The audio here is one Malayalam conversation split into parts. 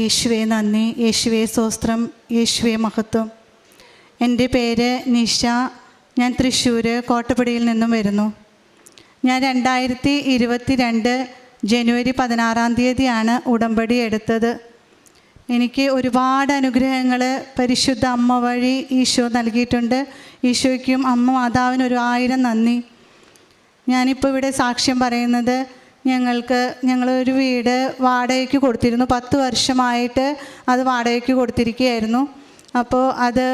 യേശുവെ നന്ദി. യേശുവേ സ്വസ്ത്രം യേശുവേ മഹത്വം. എന്റെ പേര് നിഷ. ഞാൻ തൃശ്ശൂർ കോട്ടപ്പടിയിൽ നിന്നും വരുന്നു. ഞാൻ രണ്ടായിരത്തി ഇരുപത്തി രണ്ട് ജനുവരി പതിനാറാം തീയതിയാണ് ഉടമ്പടി എടുത്തത്. എനിക്ക് ഒരുപാട് അനുഗ്രഹങ്ങൾ പരിശുദ്ധ അമ്മ വഴി ഈശോ നൽകിയിട്ടുണ്ട്. ഈശോയ്ക്കും അമ്മ മാതാവിന് ഒരു ആയിരം നന്ദി. ഞാനിപ്പോൾ ഇവിടെ സാക്ഷ്യം പറയുന്നത് ഞങ്ങൾക്ക് ഞങ്ങളൊരു വീട് വാടകയ്ക്ക് കൊടുത്തിരുന്നു. പത്ത് വർഷമായിട്ട് അത് വാടകയ്ക്ക് കൊടുത്തിരിക്കുകയായിരുന്നു. അപ്പോൾ അത്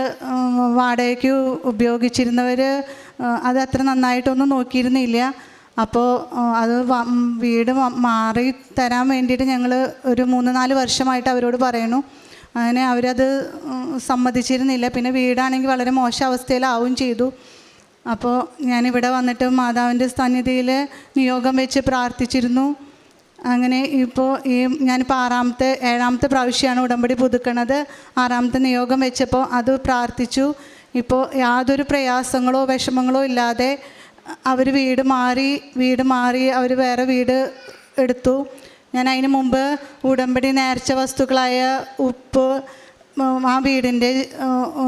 വാടകയ്ക്ക് ഉപയോഗിച്ചിരുന്നവർ അത് അത്ര നന്നായിട്ടൊന്നും നോക്കിയിരുന്നില്ല. അപ്പോൾ അത് വീട് മാറി തരാൻ വേണ്ടിയിട്ട് ഞങ്ങൾ ഒരു മൂന്ന് നാല് വർഷമായിട്ട് അവരോട് പറയണു അങ്ങനെ അവരത് സമ്മതിച്ചിരുന്നില്ല. പിന്നെ വീടാണെങ്കിൽ വളരെ മോശം അവസ്ഥയിലാവും ചെയ്തു. അപ്പോൾ ഞാനിവിടെ വന്നിട്ട് മാതാവിന്റെ സന്നിധിയിൽ നിയോഗം വെച്ച് പ്രാർത്ഥിച്ചിരുന്നു. അങ്ങനെ ഇപ്പോൾ ഈ ഞാനിപ്പോൾ ആറാമത്തെ ഏഴാമത്തെ പ്രാവശ്യമാണ് ഉടമ്പടി പുതുക്കണത്. ആറാമത്തെ നിയോഗം വെച്ചപ്പോൾ അത് പ്രാർത്ഥിച്ചു. ഇപ്പോൾ യാതൊരു പ്രയാസങ്ങളോ വിഷമങ്ങളോ ഇല്ലാതെ അവർ വീട് മാറി വീട് മാറി അവർ വേറെ വീട് എടുത്തു. ഞാൻ അതിന് മുമ്പ് ഉടമ്പടി നേർച്ച വസ്തുക്കളായ ഉപ്പ് ആ വീടിന്റെ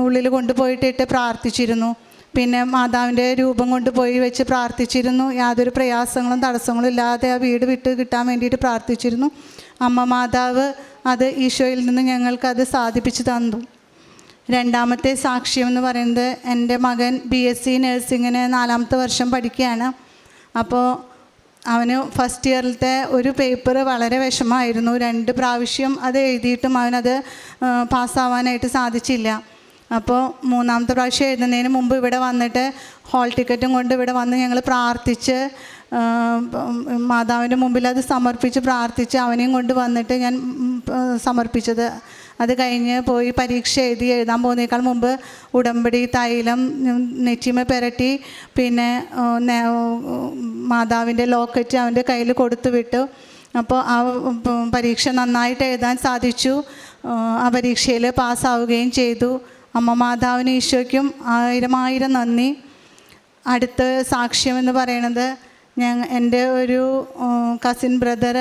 ഉള്ളിൽ കൊണ്ടുപോയിട്ടിട്ട് പ്രാർത്ഥിച്ചിരുന്നു. പിന്നെ മാതാവിന്റെ രൂപം കൊണ്ട് പോയി വെച്ച് പ്രാർത്ഥിച്ചിരുന്നു. യാതൊരു പ്രയാസങ്ങളും തടസ്സങ്ങളും ഇല്ലാതെ ആ വീട് വിട്ട് കിട്ടാൻ വേണ്ടിയിട്ട് പ്രാർത്ഥിച്ചിരുന്നു. അമ്മ മാതാവ് അത് ഈശോയിൽ നിന്ന് ഞങ്ങൾക്കത് സാധിപ്പിച്ചു തന്നു. രണ്ടാമത്തെ സാക്ഷ്യം എന്ന് പറയുന്നത് എന്റെ മകൻ ബി എസ് സി നഴ്സിങ്ങിന് നാലാമത്തെ വർഷം പഠിക്കുകയാണ്. അപ്പോൾ അവന് ഫസ്റ്റ് ഇയറിലത്തെ ഒരു പേപ്പർ വളരെ വിഷമമായിരുന്നു. രണ്ട് പ്രാവശ്യം അത് എഴുതിയിട്ടും അവനത് പാസ്സാവാനായിട്ട് സാധിച്ചില്ല. അപ്പോൾ മൂന്നാമത്തെ പ്രാവശ്യം എഴുതുന്നതിന് മുമ്പ് ഇവിടെ വന്നിട്ട് ഹോൾ ടിക്കറ്റും കൊണ്ട് ഇവിടെ വന്ന് ഞങ്ങൾ പ്രാർത്ഥിച്ച് മാതാവിന്റെ മുമ്പിൽ അത് സമർപ്പിച്ച് പ്രാർത്ഥിച്ച് അവനെയും കൊണ്ട് വന്നിട്ട് ഞാൻ സമർപ്പിച്ചത്. അത് കഴിഞ്ഞ് പോയി പരീക്ഷ എഴുതി എഴുതാൻ പോകുന്നേക്കാൾ മുമ്പ് ഉടമ്പടി തൈലം നെറ്റിമ പെരട്ടി പിന്നെ മാതാവിന്റെ ലോക്കറ്റ് അവന്റെ കയ്യിൽ കൊടുത്തു വിട്ടു. അപ്പോൾ ആ പരീക്ഷ നന്നായിട്ട് എഴുതാൻ സാധിച്ചു. ആ പരീക്ഷയിൽ പാസ്സാവുകയും ചെയ്തു. അമ്മ മാതാവിന് ഈശോയ്ക്കും ആയിരം നന്ദി. അടുത്ത സാക്ഷ്യമെന്ന് പറയണത് ഞാൻ എന്റെ ഒരു കസിൻ ബ്രദർ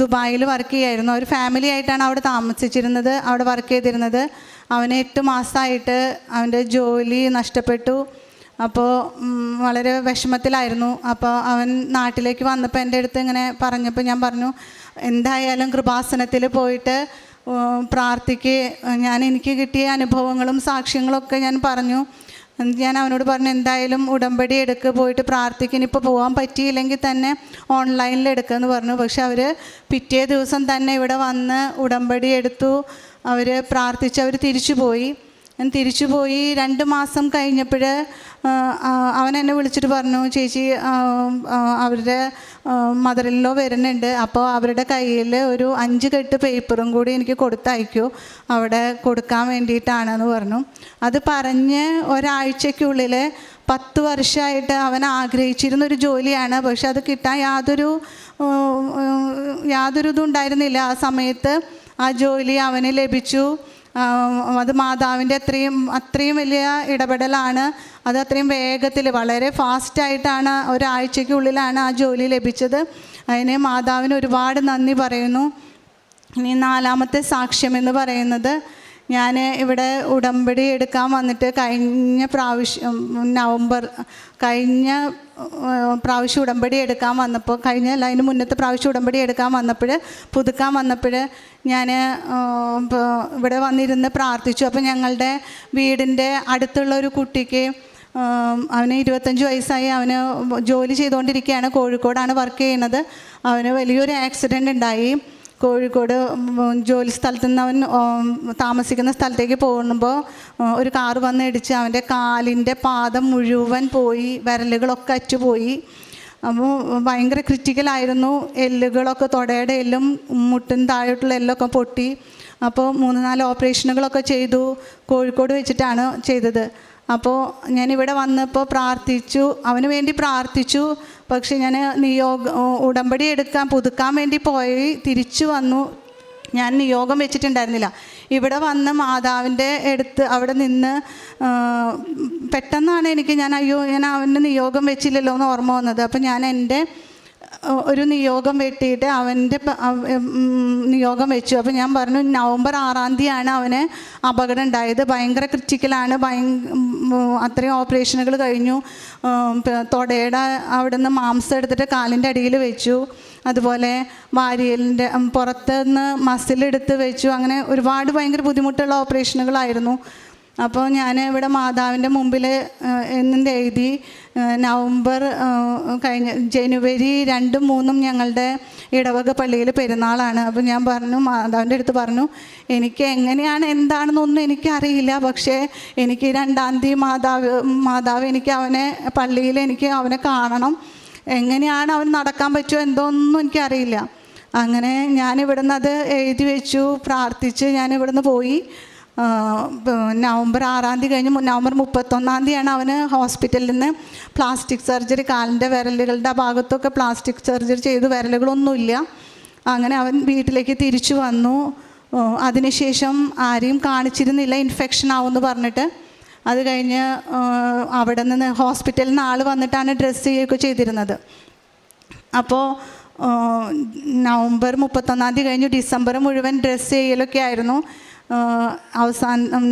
ദുബായിൽ വർക്ക് ചെയ്യായിരുന്നു. ഒരു ഫാമിലി ആയിട്ടാണ് അവിടെ താമസിച്ചിരുന്നത് അവിടെ വർക്ക് ചെയ്തിരുന്നത്. അവന് എട്ട് മാസമായിട്ട് അവന്റെ ജോലി നഷ്ടപ്പെട്ടു. അപ്പോൾ വളരെ വിഷമത്തിലായിരുന്നു. അപ്പോൾ അവൻ നാട്ടിലേക്ക് വന്നപ്പോൾ എന്റെ അടുത്ത് ഇങ്ങനെ പറഞ്ഞപ്പോൾ ഞാൻ പറഞ്ഞു എന്തായാലും കൃപാസനത്തിൽ പോയിട്ട് പ്രാർത്ഥിക്ക്. ഞാൻ എനിക്ക് കിട്ടിയ അനുഭവങ്ങളും സാക്ഷ്യങ്ങളൊക്കെ ഞാൻ പറഞ്ഞു. ഞാൻ അവനോട് പറഞ്ഞു എന്തായാലും ഉടമ്പടി എടുക്ക് പോയിട്ട് പ്രാർത്ഥിക്കാൻ ഇപ്പോൾ പോകാൻ പറ്റിയില്ലെങ്കിൽ തന്നെ ഓൺലൈനിൽ എടുക്കുമെന്ന് പറഞ്ഞു. പക്ഷെ അവർ പിറ്റേ ദിവസം തന്നെ ഇവിടെ വന്ന് ഉടമ്പടി എടുത്തു. അവർ പ്രാർത്ഥിച്ച് അവർ തിരിച്ചു പോയി തിരിച്ചു പോയി രണ്ട് മാസം കഴിഞ്ഞപ്പോൾ അവൻ എന്നെ വിളിച്ചിട്ട് പറഞ്ഞു ചേച്ചി അവരുടെ മദറിലോ വരുന്നുണ്ട്. അപ്പോൾ അവരുടെ കയ്യിൽ ഒരു അഞ്ച് കെട്ട് പേപ്പറും കൂടി എനിക്ക് കൊടുത്തയക്കൂ. അവിടെ കൊടുക്കാൻ വേണ്ടിയിട്ടാണെന്ന് പറഞ്ഞു. അത് പറഞ്ഞ് ഒരാഴ്ചയ്ക്കുള്ളിൽ പത്ത് വർഷമായിട്ട് അവൻ ആഗ്രഹിച്ചിരുന്ന ഒരു ജോലിയാണ്. പക്ഷെ അത് കിട്ടാൻ യാതൊരു യാതൊരു ഇതും ഉണ്ടായിരുന്നില്ല. ആ സമയത്ത് ആ ജോലി അവന് ലഭിച്ചു. അത് മാതാവിന്റെ അത്രയും അത്രയും വലിയ ഇടപെടലാണ്. അത് അത്രയും വേഗത്തിൽ വളരെ ഫാസ്റ്റായിട്ടാണ് ഒരാഴ്ചയ്ക്കുള്ളിലാണ് ആ ജോലി ലഭിച്ചത്. അതിന് മാതാവിന് ഒരുപാട് നന്ദി പറയുന്നു. ഇനി നാലാമത്തെ സാക്ഷ്യം എന്ന് പറയുന്നത് ഞാൻ ഇവിടെ ഉടമ്പടി എടുക്കാൻ വന്നിട്ട് കഴിഞ്ഞ പ്രാവശ്യം നവംബർ കഴിഞ്ഞ പ്രാവശ്യം ഉടമ്പടി എടുക്കാൻ വന്നപ്പോൾ കഴിഞ്ഞ അല്ല അതിന് മുന്നത്തെ പ്രാവശ്യം ഉടമ്പടി എടുക്കാൻ വന്നപ്പോൾ പുതുക്കാൻ വന്നപ്പോൾ ഞാൻ ഇവിടെ വന്നിരുന്ന് പ്രാർത്ഥിച്ചു. അപ്പോൾ ഞങ്ങളുടെ വീടിന്റെ അടുത്തുള്ള ഒരു കുട്ടിക്ക് അവന് ഇരുപത്തഞ്ച് വയസ്സായി. അവന് ജോലി ചെയ്തുകൊണ്ടിരിക്കുകയാണ്. കോഴിക്കോടാണ് വർക്ക് ചെയ്യുന്നത്. അവന് വലിയൊരു ആക്സിഡന്റ് ഉണ്ടായി. കോഴിക്കോട് ജോലി സ്ഥലത്തു നിന്ന് അവൻ താമസിക്കുന്ന സ്ഥലത്തേക്ക് പോകുമ്പോൾ ഒരു കാറ് വന്ന് ഇടിച്ച് അവന്റെ കാലിന്റെ പാദം മുഴുവൻ പോയി വിരലുകളൊക്കെ അറ്റുപോയി. അപ്പോൾ ഭയങ്കര ക്രിറ്റിക്കലായിരുന്നു എല്ലുകളൊക്കെ തുടയുടെ എല്ലും മുട്ടിന് താഴോട്ടുള്ള എല്ലൊക്കെ പൊട്ടി. അപ്പോൾ മൂന്ന് നാല് ഓപ്പറേഷനുകളൊക്കെ ചെയ്തു. കോഴിക്കോട് വെച്ചിട്ടാണ് ചെയ്തത്. അപ്പോൾ ഞാനിവിടെ വന്നപ്പോൾ പ്രാർത്ഥിച്ചു. അവന് വേണ്ടി പ്രാർത്ഥിച്ചു. പക്ഷെ ഞാൻ നിയോഗ ഉടമ്പടി എടുക്കാൻ പുതുക്കാൻ വേണ്ടി പോയി തിരിച്ചു വന്നു. ഞാൻ നിയോഗം വെച്ചിട്ടുണ്ടായിരുന്നില്ല. ഇവിടെ വന്ന് മാതാവിന്റെ അടുത്ത് അവിടെ നിന്ന് പെട്ടെന്നാണ് എനിക്ക് ഞാൻ അയ്യോ ഞാൻ അവന്റെ നിയോഗം വെച്ചില്ലല്ലോ എന്ന് ഓർമ്മ വന്നത്. അപ്പോൾ ഞാൻ എന്റെ ഒരു നിയോഗം വെട്ടിയിട്ട് അവന്റെ നിയോഗം വെച്ചു. അപ്പോൾ ഞാൻ പറഞ്ഞു നവംബർ ആറാം തീയതിയാണ് അവന് അപകടം ഉണ്ടായത്. ഭയങ്കര ക്രിറ്റിക്കലാണ്. ഭയ അത്രയും ഓപ്പറേഷനുകൾ കഴിഞ്ഞു. തൊടയുടെ അവിടെ നിന്ന് മാംസം എടുത്തിട്ട് കാലിന്റെ അടിയിൽ വെച്ചു. അതുപോലെ വാരിയലിന്റെ പുറത്തുനിന്ന് പുറത്ത് നിന്ന് മസിലെടുത്ത് വെച്ചു. അങ്ങനെ ഒരുപാട് ഭയങ്കര ബുദ്ധിമുട്ടുള്ള ഓപ്പറേഷനുകളായിരുന്നു. അപ്പോൾ ഞാൻ ഇവിടെ മാതാവിന്റെ മുമ്പിൽ എന്നും എഴുതി നവംബർ കഴിഞ്ഞ ജനുവരി രണ്ടും മൂന്നും ഞങ്ങളുടെ ഇടവക പള്ളിയിൽ പെരുന്നാളാണ്. അപ്പോൾ ഞാൻ പറഞ്ഞു മാതാവിന്റെ അടുത്ത് പറഞ്ഞു എനിക്ക് എങ്ങനെയാണ് എന്താണെന്നൊന്നും എനിക്കറിയില്ല. പക്ഷേ എനിക്ക് രണ്ടാം തീയതി മാതാവ് മാതാവ് എനിക്ക് അവനെ പള്ളിയിൽ എനിക്ക് അവനെ കാണണം. എങ്ങനെയാണ് അവൻ നടക്കാൻ പറ്റുമോ എന്തോന്നും എനിക്കറിയില്ല. അങ്ങനെ ഞാൻ ഇവിടുന്ന് അത് എഴുതി വെച്ചു പ്രാർത്ഥിച്ച് ഞാൻ ഇവിടുന്ന് പോയി. നവംബർ ആറാം തീയതി കഴിഞ്ഞ് നവംബർ മുപ്പത്തൊന്നാം തീയതിയാണ് അവന് ഹോസ്പിറ്റലിൽ നിന്ന് പ്ലാസ്റ്റിക് സർജറി കാലിന്റെ വിരലുകളുടെ ഭാഗത്തൊക്കെ പ്ലാസ്റ്റിക് സർജറി ചെയ്ത് വിരലുകളൊന്നുമില്ല. അങ്ങനെ അവൻ വീട്ടിലേക്ക് തിരിച്ചു വന്നു. അതിനുശേഷം ആരെയും കാണിച്ചിരുന്നില്ല ഇൻഫെക്ഷൻ ആവുമെന്ന് പറഞ്ഞിട്ട്. അത് കഴിഞ്ഞ് അവിടെ നിന്ന് ഹോസ്പിറ്റലിൽ നിന്ന് ആൾ വന്നിട്ടാണ് ഡ്രസ്സ് ചെയ്യുകയൊക്കെ ചെയ്തിരുന്നത്. അപ്പോൾ നവംബർ മുപ്പത്തൊന്നാം തീയതി കഴിഞ്ഞു ഡിസംബർ മുഴുവൻ ഡ്രസ്സ് ചെയ്യലൊക്കെ ആയിരുന്നു. അവസാനം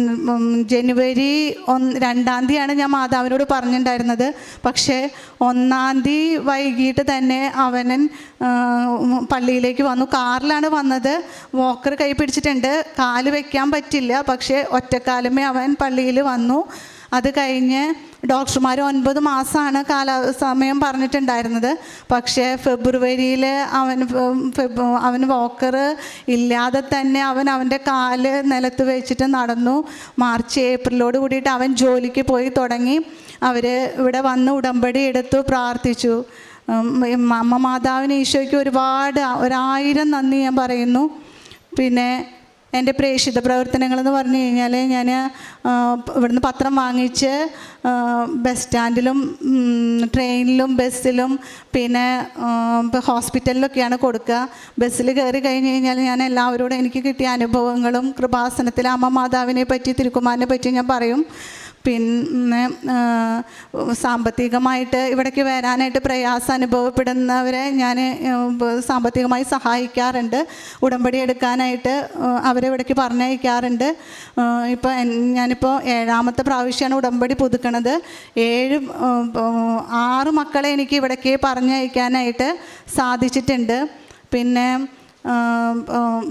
ജനുവരി ഒന്ന് രണ്ടാം തീയതിയാണ് ഞാൻ മാതാവിനോട് പറഞ്ഞിട്ടുണ്ടായിരുന്നത് പക്ഷേ ഒന്നാം തീയതി വൈകിട്ട് തന്നെ അവനൻ പള്ളിയിലേക്ക് വന്നു. കാറിലാണ് വന്നത്. വോക്കർ കൈ പിടിച്ചിട്ടുണ്ട്. കാൽ വയ്ക്കാൻ പറ്റില്ല. പക്ഷേ ഒറ്റക്കാലമേ അവൻ പള്ളിയിൽ വന്നു. അത് കഴിഞ്ഞ് ഡോക്ടർമാർ ഒൻപത് മാസമാണ് കാല സമയം പറഞ്ഞിട്ടുണ്ടായിരുന്നത്. പക്ഷേ ഫെബ്രുവരിയിൽ അവൻ അവന് വോക്കർ ഇല്ലാതെ തന്നെ അവൻ അവന്റെ കാൽ നിലത്ത് വെച്ചിട്ട് നടന്നു. മാർച്ച് ഏപ്രിലോട് കൂടിയിട്ട് അവൻ ജോലിക്ക് പോയി തുടങ്ങി. അവർ ഇവിടെ വന്ന് ഉടമ്പടി എടുത്തു പ്രാർത്ഥിച്ചു. അമ്മ മാതാവിന് ഈശോയ്ക്ക് ഒരുപാട് ഒരായിരം നന്ദി ഞാൻ പറയുന്നു. പിന്നെ എന്റെ പ്രേക്ഷിത പ്രവർത്തനങ്ങളെന്ന് പറഞ്ഞു കഴിഞ്ഞാൽ ഞാൻ ഇവിടുന്ന് പത്രം വാങ്ങിച്ച് ബസ് സ്റ്റാൻഡിലും ട്രെയിനിലും ബസ്സിലും പിന്നെ ഇപ്പോൾ ഹോസ്പിറ്റലിലൊക്കെയാണ് കൊടുക്കുക. ബസ്സിൽ കയറി കഴിഞ്ഞ് കഴിഞ്ഞാൽ ഞാൻ എല്ലാവരോടും എനിക്ക് കിട്ടിയ അനുഭവങ്ങളും കൃപാസനത്തിൽ അമ്മ മാതാവിനെ പറ്റി തിരുക്കുമാരനെ പറ്റി ഞാൻ പറയും. പിന്നെ സാമ്പത്തികമായിട്ട് ഇവിടേക്ക് വരാനായിട്ട് പ്രയാസം അനുഭവപ്പെടുന്നവരെ ഞാൻ സാമ്പത്തികമായി സഹായിക്കാറുണ്ട്. ഉടമ്പടി എടുക്കാനായിട്ട് അവരെ ഇവിടേക്ക് പറഞ്ഞയക്കാറുണ്ട്. ഇപ്പോൾ ഞാനിപ്പോൾ ഏഴാമത്തെ പ്രാവശ്യമാണ് ഉടമ്പടി പുതുക്കണത്. ഏഴ് ആറ് മക്കളെ എനിക്ക് ഇവിടേക്ക് പറഞ്ഞയക്കാനായിട്ട് സാധിച്ചിട്ടുണ്ട്. പിന്നെ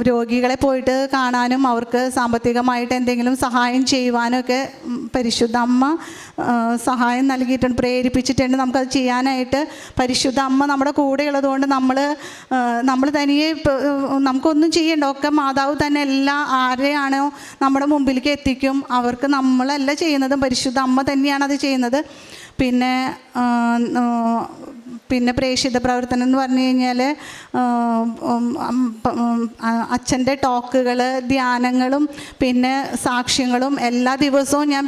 രോഗികളെ പോയിട്ട് കാണാനും അവർക്ക് സാമ്പത്തികമായിട്ട് എന്തെങ്കിലും സഹായം ചെയ്യുവാനും ഒക്കെ ഉം, പരിശുദ്ധ അമ്മ സഹായം നൽകിയിട്ടുണ്ട് പ്രേരിപ്പിച്ചിട്ടുണ്ട്. നമുക്കത് ചെയ്യാനായിട്ട് പരിശുദ്ധ അമ്മ നമ്മുടെ കൂടെ ഉള്ളതുകൊണ്ട് നമ്മൾ നമ്മൾ തനിയെ നമുക്കൊന്നും ചെയ്യണ്ട ഒക്കെ മാതാവ് തന്നെ എല്ലാ ആരെയാണോ നമ്മുടെ മുമ്പിലേക്ക് എത്തിക്കും അവർക്ക് നമ്മളല്ല ചെയ്യുന്നതും പരിശുദ്ധ അമ്മ തന്നെയാണ് അത് ചെയ്യുന്നത്. പിന്നെ പിന്നെ പ്രേക്ഷിത പ്രവർത്തനം എന്ന് പറഞ്ഞു കഴിഞ്ഞാൽ അച്ഛന്റെ ടോക്കുകൾ ധ്യാനങ്ങളും പിന്നെ സാക്ഷ്യങ്ങളും എല്ലാ ദിവസവും ഞാൻ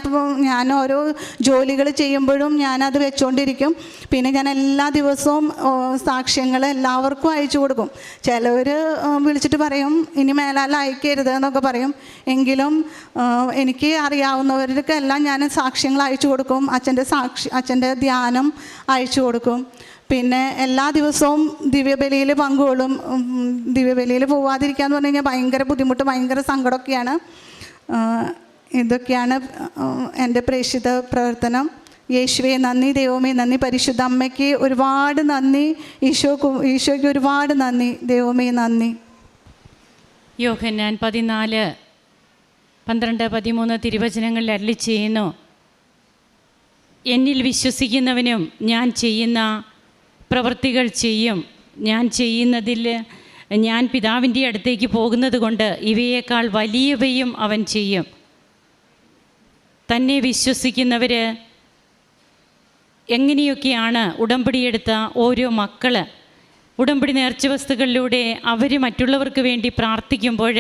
ഞാൻ ഓരോ ജോലികൾ ചെയ്യുമ്പോഴും ഞാനത് വെച്ചുകൊണ്ടിരിക്കും പിന്നെ ഞാൻ എല്ലാ ദിവസവും സാക്ഷ്യങ്ങൾ എല്ലാവർക്കും അയച്ചു കൊടുക്കും. ചിലവർ വിളിച്ചിട്ട് പറയും ഇനി മേലാൽ അയക്കരുത് എന്നൊക്കെ പറയും. എങ്കിലും എനിക്ക് അറിയാവുന്നവർക്കെല്ലാം ഞാൻ സാക്ഷ്യങ്ങൾ അയച്ചു കൊടുക്കും. അച്ഛന്റെ സാക്ഷി അച്ഛന്റെ ധ്യാനം അയച്ചു കൊടുക്കും. പിന്നെ എല്ലാ ദിവസവും ദിവ്യബലിയിൽ പങ്കുകൊള്ളും. ദിവ്യബലിയിൽ പോവാതിരിക്കുക എന്ന് പറഞ്ഞു കഴിഞ്ഞാൽ ഭയങ്കര ബുദ്ധിമുട്ട് ഭയങ്കര സങ്കടമൊക്കെയാണ്. ഇതൊക്കെയാണ് എന്റെ പ്രേക്ഷിത പ്രവർത്തനം. യേശുവേ നന്ദി ദൈവമേ നന്ദി പരിശുദ്ധ അമ്മയ്ക്ക് ഒരുപാട് നന്ദി. ഈശോക്ക് ഈശോയ്ക്ക് ഒരുപാട് നന്ദി. ദൈവമേ നന്ദി. യോഹന്നാൻ പതിനാല് പന്ത്രണ്ട് പതിമൂന്ന് തിരുവചനങ്ങളിൽ അരളി ചെയ്യുന്നു. എന്നിൽ വിശ്വസിക്കുന്നവനും ഞാൻ ചെയ്യുന്ന പ്രവൃത്തികൾ ചെയ്യും. ഞാൻ ചെയ്യുന്നതിൽ ഞാൻ പിതാവിന്റെ അടുത്തേക്ക് പോകുന്നത് കൊണ്ട് ഇവയേക്കാൾ വലിയവയും അവൻ ചെയ്യും. തന്നെ വിശ്വസിക്കുന്നവർ എങ്ങനെയൊക്കെയാണ് ഉടമ്പടിയെടുത്ത ഓരോ മക്കൾ ഉടമ്പടി നേർച്ച വസ്തുക്കളിലൂടെ അവർ മറ്റുള്ളവർക്ക് വേണ്ടി പ്രാർത്ഥിക്കുമ്പോൾ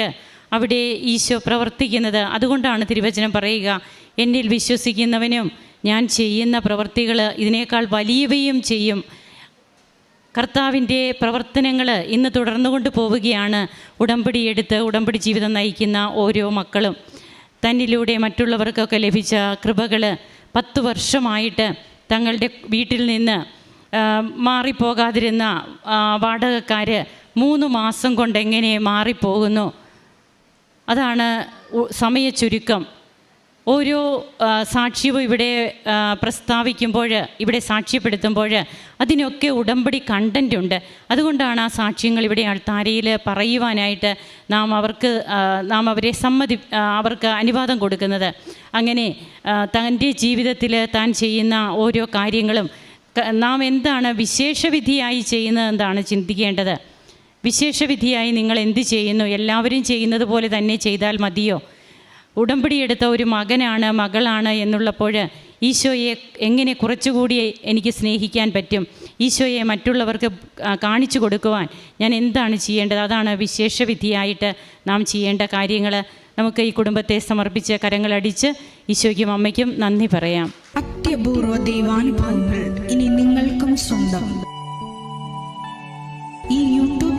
അവിടെ ഈശോ പ്രവർത്തിക്കുന്നത്. അതുകൊണ്ടാണ് തിരുവചനം പറയുക എന്നിൽ വിശ്വസിക്കുന്നവനും ഞാൻ ചെയ്യുന്ന പ്രവൃത്തികൾ ഇതിനേക്കാൾ വലിയവയും ചെയ്യും. കർത്താവിന്റെ പ്രവർത്തനങ്ങൾ ഇന്ന് തുടർന്നുകൊണ്ട് പോവുകയാണ്. ഉടമ്പടി എടുത്ത് ഉടമ്പടി ജീവിതം നയിക്കുന്ന ഓരോ മക്കളും. തന്നിലൂടെ മറ്റുള്ളവർക്കൊക്കെ ലഭിച്ച കൃപകൾ പത്ത് വർഷമായിട്ട് തങ്ങളുടെ വീട്ടിൽ നിന്ന് മാറിപ്പോകാതിരുന്ന വാടകക്കാർ മൂന്ന് മാസം കൊണ്ട് എങ്ങനെ മാറിപ്പോകുന്നു? അതാണ് സമയ സമയച്ചുരുക്കം. ഓരോ സാക്ഷ്യവും ഇവിടെ പ്രസ്താവിക്കുമ്പോൾ ഇവിടെ സാക്ഷ്യപ്പെടുത്തുമ്പോൾ അതിനൊക്കെ ഉടമ്പടി കണ്ടന്റ് ഉണ്ട്. അതുകൊണ്ടാണ് ആ സാക്ഷ്യങ്ങൾ ഇവിടെ അൾത്താരയിൽ പറയുവാനായിട്ട് നാം അവർക്ക് നാം അവരെ സമ്മതി അവർക്ക് അനുവാദം കൊടുക്കുന്നത്. അങ്ങനെ തന്റെ ജീവിതത്തിൽ താൻ ചെയ്യുന്ന ഓരോ കാര്യങ്ങളും നാം എന്താണ് വിശേഷവിധിയായി ചെയ്യുന്നത് എന്താണ് ചിന്തിക്കേണ്ടത്. വിശേഷവിധിയായി നിങ്ങൾ എന്ത് ചെയ്യുന്നു? എല്ലാവരും ചെയ്യുന്നത് പോലെ തന്നെ ചെയ്താൽ മതിയോ? ഉടമ്പടി എടുത്ത ഒരു മകനാണ് മകളാണ് എന്നുള്ളപ്പോൾ ഈശോയെ എങ്ങനെ കുറച്ചുകൂടി എനിക്ക് സ്നേഹിക്കാൻ പറ്റും? ഈശോയെ മറ്റുള്ളവർക്ക് കാണിച്ചു കൊടുക്കുവാൻ ഞാൻ എന്താണ് ചെയ്യേണ്ടത്? അതാണ് വിശേഷവിധിയായിട്ട് നാം ചെയ്യേണ്ട കാര്യങ്ങൾ. നമുക്ക് ഈ കുടുംബത്തെ സമർപ്പിച്ച് കരങ്ങളടിച്ച് ഈശോയ്ക്കും അമ്മയ്ക്കും നന്ദി പറയാം. അത്യപൂർവ ദൈവാനുഭവങ്ങൾ ഇനി നിങ്ങൾക്കും സ്വന്തം.